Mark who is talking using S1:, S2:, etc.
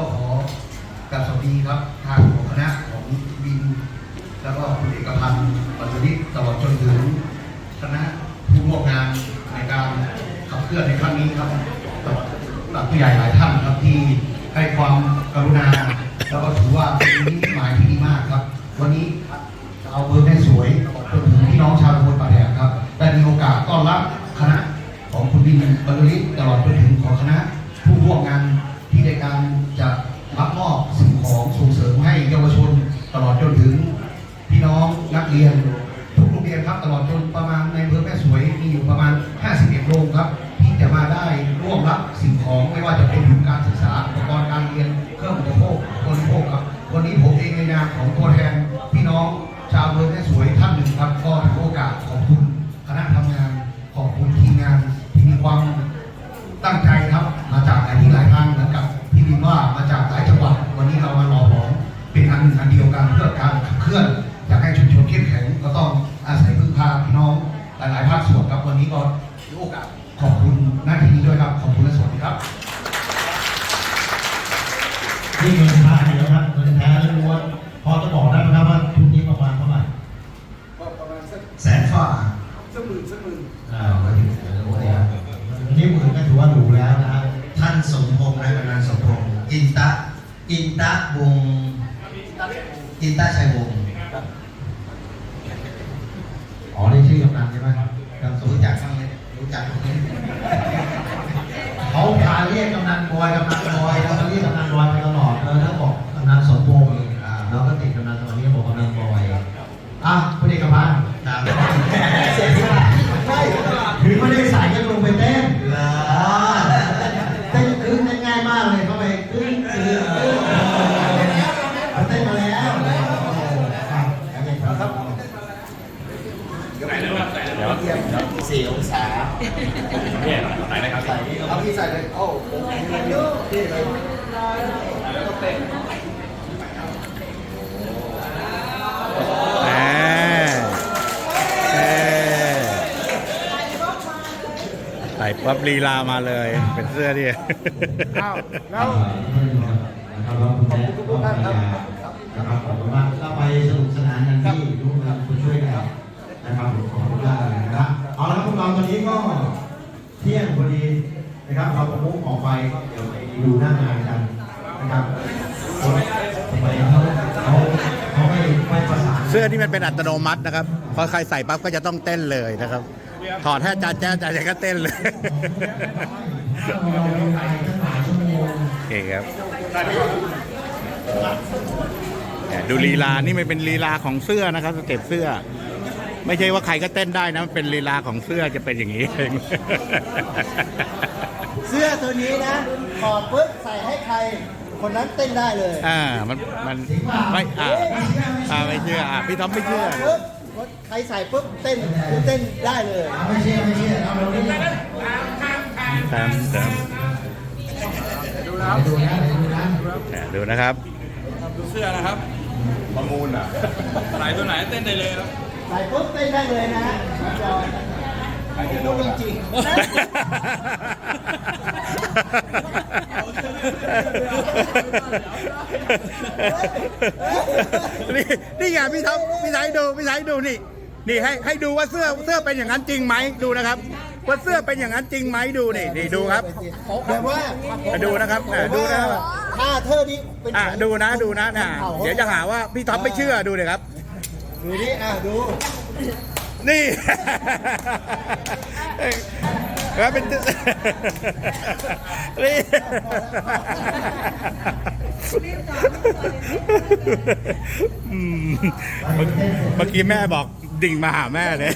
S1: ก็ขอกราบสวัสดีครับ ทางของคณะของบิน แล้วก็คุณเอกพันธ์ปัจจุบันตลอดจนถึงคณะผู้ร่วมงานในการขับเคลื่อนในครั้งนี้ครับกับผู้ใหญ่หลายท่านครับที่ให้ความกรุณา แล้วก็ถือว่าวันนี้หมายที่ดีมากครับ วันนี้เอาเบอร์แม่สวยจนถึงพี่น้องชาวตำบลป่าแดดครับได้มีโอกาสต้อนรับคณะของคุณบินบรรลิศตลอดจนถึงของคณะผู้ร่วมงาน เรียนทุกโรงเรียนครับตลอดจนประมาณในอำเภอแม่สวยมีอยู่ประมาณ 51โรงครับ ที่จะมาได้ร่วมรับสิ่งของไม่ว่าจะเป็นทุนการศึกษาอุปกรณ์การเรียนเครื่องอุปโภคบริโภคครับ วันนี้ผมเองในนามของตัวแทนพี่น้องชาวอำเภอแม่สวยท่านหนึ่งครับก็ถือโอกาสขอบคุณคณะทำงานขอบคุณทีมงานที่มีความตั้งใจครับมาจากหลายที่หลายทางเหมือนกับพี่บินว่ามาจากหลายจังหวัดวันนี้เรามาหล่อห ก็ถือโอกาสขอบคุณหน้าที่นี้ด้วยครับขอบคุณและสวัสดีครับ
S2: นี่เงินแท้อยู่แล้วครับเงินแท้ล้วนๆพอจะบอกได้ไหมครับว่าชุดนี้ประมาณเท่าไหร่
S3: ก็ประมาณสัก
S1: แสนฝ่า
S3: สักหมื่นสักหมื่น
S2: อ่ามาถึงโอ้โหเนี่ยอันนี้หมื่นก็ถือว่าหรูแล้วนะฮะ
S4: ท่านสมพงษ์นายกำนันสมพงษ์อินตะอินตะวงศ์อินตะชัยวงศ์
S2: อ๋อนี่ชื่อกำนันใช่ไหมครับกำนันสม
S4: รู้
S2: รู้
S4: จั
S2: จั
S4: ก
S2: ก
S4: บ้างไหมรู้จักไหม
S2: เขาพาเรีย กำนันบอยกำนันบอยเราก็เรียกกำนันบอยไปตลอดเออถ้าบอกกำนันสมพงศ์อ่าเราก็ติดกำนันตอนนี้บอกกำนันบอยอะคุณเอกพันธ์ เสี่
S4: อ
S2: ง
S4: ศา
S3: เอาพี่ใส่เลยโอ้โหนี่เลย
S5: แหมเอ่อใส่ปั๊บลีลามาเลย เป็นเสื้อที่
S3: อ้าวแล้ว
S2: นะครับขอบคุณทุกท่านครับ นะครับเราประมุขออกไปเดี๋ยวไปดูหน้างานกันนะครับทำไมเขาเขาเขาไม่ไม่ประสาน
S5: เสื้อที่มันเป็นอัตโนมัตินะครับ พอใครใส่ปั๊บก็จะต้องเต้นเลยนะครับ ถอดให้อาจารย์แจ้อาจารย์แจ้ก็เต้นเลย
S2: โอ
S5: เคครับดูลีลานี่มันเป็นลีลาของเสื้อนะครับสเต็ปเสื้อ ไม่ใช่ว่าใครก็เต้นได้นะมันเป็นลีลาของเสื้อจะเป็นอย่างนี้เอง
S6: เสื้อตัวนี้นะถอดปุ๊บใส่ให้ใคร คนนั้นเต้นได้เลย
S5: อ่ามันมันไม่อ่าอ่าไม่เชื่ออ่าพี่ท็อปไม่เชื่อ
S6: ปุ๊บใครใส่ปุ๊บเต้นคือเต้นได้เลย
S2: ไม่เชื่อไม่เชื่อเอาเราดูนะ
S5: ตามตาม
S2: ดูนะดูนะ
S5: เนี่ยดูนะครับ
S7: ดูเสื้อนะครับ ประมูลอะใส่ตัวไหนเต้นได้เลยครับ
S6: ใส่ปุ๊บเต้นได้เลยนะฮะจอยพูดเรื่องจริง
S5: นี่นี่ไงพี่ท็อปพี่ไทยดูพี่ไทยดูนี่ นี่ให้ให้ดูว่าเสื้อเสื้อเป็นอย่างนั้นจริงไหมดูนะครับ ว่าเสื้อเป็นอย่างนั้นจริงไหมดูนี่นี่ดูครับ
S6: แบบว่า
S5: อะดูนะครับอะดูนะครับ
S6: ถ้าเธอนี้เป็น
S5: อะดูนะดูนะน่ะเดี๋ยวจะหาว่าพี่ท็อปไม่เชื่อดูเลยครับ
S6: ดูนี่อะดู
S5: นี่ แล้วเป็น นี่ อืมเมื่อเมื่อกี้แม่บอกดิ่งมาหาแม่เลย